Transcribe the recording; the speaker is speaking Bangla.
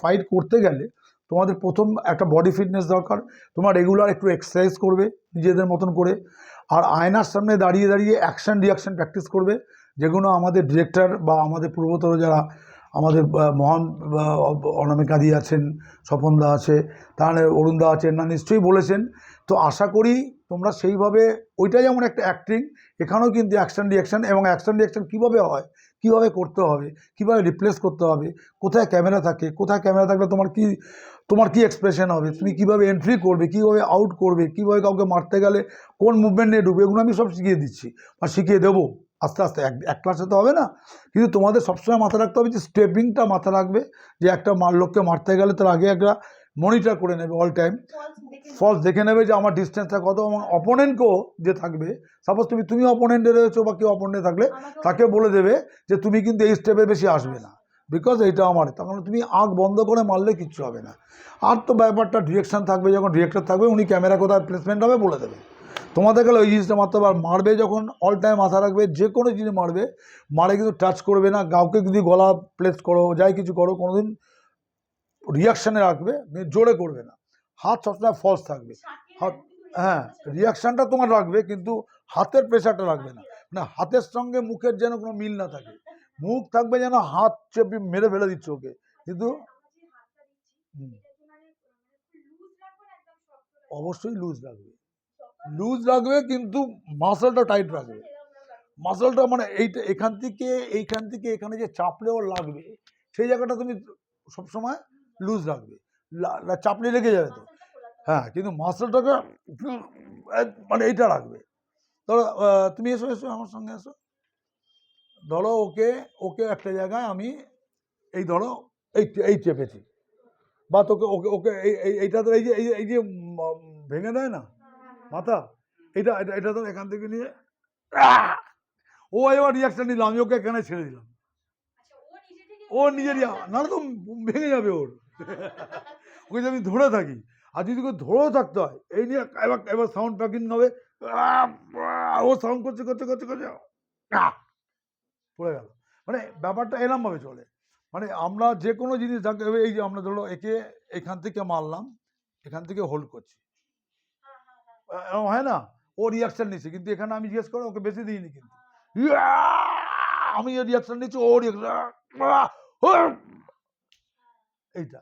ফাইট করতে গেলে তোমাদের প্রথম একটা বডি ফিটনেস দরকার। তোমার রেগুলার একটু এক্সারসাইজ করবে নিজেদের মতন করে। আর আয়নার সামনে দাঁড়িয়ে দাঁড়িয়ে অ্যাকশান রিয়াকশান প্র্যাকটিস করবে। যেগুলো আমাদের ডিরেক্টর বা আমাদের পূর্বতর যারা আমাদের মহান অনামিকাদি আছেন স্বপনদা আছে, তাহলে অরুণদা আছেন, না, নিশ্চয়ই বলেছেন। তো আশা করি তোমরা সেইভাবে ওইটা যেমন একটা অ্যাক্টিং এখানেও কিন্তু অ্যাকশন রিয়াকশন এবং অ্যাকশন রিয়াকশন কীভাবে হয়, কীভাবে করতে হবে, কীভাবে রিপ্লেস করতে হবে, কোথায় ক্যামেরা থাকে, কোথায় ক্যামেরা থাকলে তোমার কি তোমার কি এক্সপ্রেশন হবে, তুমি কীভাবে এন্ট্রি করবে, কীভাবে আউট করবে, কীভাবে কাউকে মারতে গেলে কোন মুভমেন্ট নিয়ে ঢুকবে, এগুলো আমি সব শিখিয়ে দিচ্ছি বা শিখিয়ে দেবো। আস্তে আস্তে এক এক ক্লাসে তো হবে না। কিন্তু তোমাদের সবসময় মাথা রাখতে হবে যে স্টেপিংটা মাথা রাখবে যে একটা মার লোককে মারতে গেলে তার আগে একটা মনিটর করে নেবে অল টাইম ফলস দেখে নেবে। যে আমার ডিস্টেন্সটা কত এবং অপোনেন্টকেও যে থাকবে সাপোজ তুমি তুমি অপোনেন্টে রয়েছো বা কেউ অপোনেন্টে থাকলে তাকে বলে দেবে যে তুমি কিন্তু এই স্টেপের বেশি আসবে না বিকজ এইটা আমার। তখন তুমি আঁখ বন্ধ করে মারলে কিচ্ছু হবে না। আর তো ব্যাপারটা ডিরেকশন থাকবে যখন ডিরেক্টর থাকবে উনি ক্যামেরা কোথায় প্লেসমেন্ট হবে বলে দেবে। তোমাদের গেলে ওই জিনিসটা মারতে হবে। মারবে যখন অল টাইম মাথা রাখবে যে কোনো জিনিস মারবে মারে কিন্তু টাচ করবে না। কাউকে যদি গলা প্লেস করো যাই কিছু করো কোনো দিন রিয়াকশানে রাখবে জোরে করবে না। হাত সবসময় ফলস থাকবে। হাত হ্যাঁ রিয়াকশানটা তোমার রাখবে কিন্তু হাতের প্রেশারটা রাখবে না। মানে হাতের সঙ্গে মুখের যেন কোনো মিল না থাকে। মুখ থাকবে যেন হাত চেপে মেরে ফেলে দিচ্ছে ওকে। কিন্তু অবশ্যই লুজ রাখবে লুজ রাখবে কিন্তু মাসলটা টাইট রাখবে। মাসলটা মানে এইটা এখান থেকে, এইখান থেকে, এখানে যে চাপলেও লাগবে, সেই জায়গাটা তুমি সবসময় লুজ রাখবে। চাপলে লেগে যাবে তো। হ্যাঁ কিন্তু মাসলটাকে মানে এইটা রাখবে। ধরো তুমি এসো এসো, আমার সঙ্গে এসো। ধরো ওকে ওকে একটা জায়গায় আমি এই ধরো এই এই চেপেছি। বা তোকে, ওকে ওকে, এই, এই- এইটা তো এই যে- এই যে ভেঙে দেয় না? মাথা এটা এটা এটা তো এখান থেকে নিয়ে ও এবার রিয়াকশন নিলাম আমি ওকে এখানে ছেড়ে দিলাম। ও নিজের নাহলে তো ভেঙে যাবে ওর। ওকে যদি আমি ধরে থাকি আর যদি ওকে ধরেও থাকতে হয় এই নিয়ে এবার এবার সাউন্ড প্যাকিং হবে! ও সাউন্ড করছে করছে করছে করছে! পড়ে গেল। মানে ব্যাপারটা এরমভাবে চলে। মানে আমরা যে কোনো জিনিস যাকে এই যে আমরা ধরো একে এখান থেকে মারলাম এখান থেকে হোল্ড করছি। হয় না ও রিয়াকশন নিচ্ছে কিন্তু এখানে আমি জিজ্ঞেস করে ওকে বেশি দিইনি কিন্তু ইয়া! আমি রিয়াকশন নিচ্ছি ও রিয়াকশন এইটা